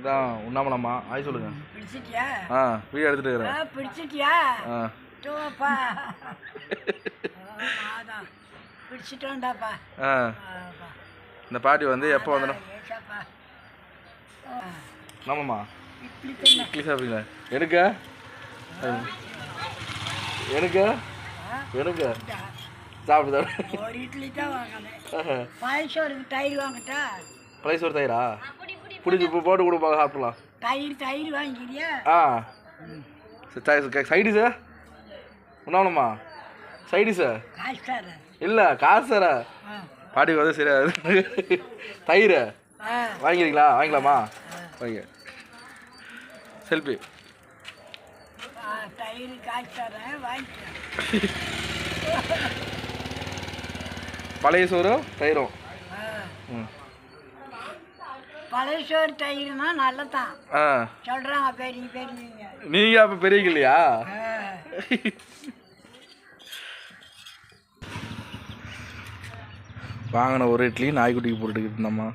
இதான் உண்ணாமலாமா ஆய் சொல்லுங்க. பிடிச்சிட்டியா? ஆ வீடியோ எடுத்துட்டு இருக்கிறேன். பிடிச்சிட்டியா? ஆ. டோப்பா பிடிச்சிட்டோண்டாப்பா ஆ. இந்த பாட்டி வந்து எப்போ வந்துடும் ஆமாம்மா இட்லி சாப்பிடுங்களா எடுக்க. எடுக்க. எடுக்க. சாப்பிடு சாப்பிடு. ஒரு இட்லி தான் வாங்கினேன். பாயசம் இருக்கு தயிர் வாங்கட்டா. ஒரு தயிரா? பிடிச்சி போட்டு கொடுப்பாங்க சாப்பிடலாம். தயிர் தயிர் வாங்கிக்கிறியா? ஆ. Side sir உண்ணாமலாமா? Side sir. இல்லை காசு சார். ஆ. பாட்டிக்கு வந்து சரியா தயிர். வாங்கிக்கிறீங்களா? வாங்கிக்கலாமா வாங்க. செல்ஃபி தயிர் பழைய சோறும் தயிரும். ம். பழைய சோறு தயிர்னா நல்லதான். ஆ. சொல்கிறாங்க பெரிய பெரியவங்க. நீங்கள் அப்போ பெரிய இல்லையா வாங்கின ஒரு இட்லி நாய்க்குட்டிக்கு போட்டுக்கிட்டு இருந்தம்மா.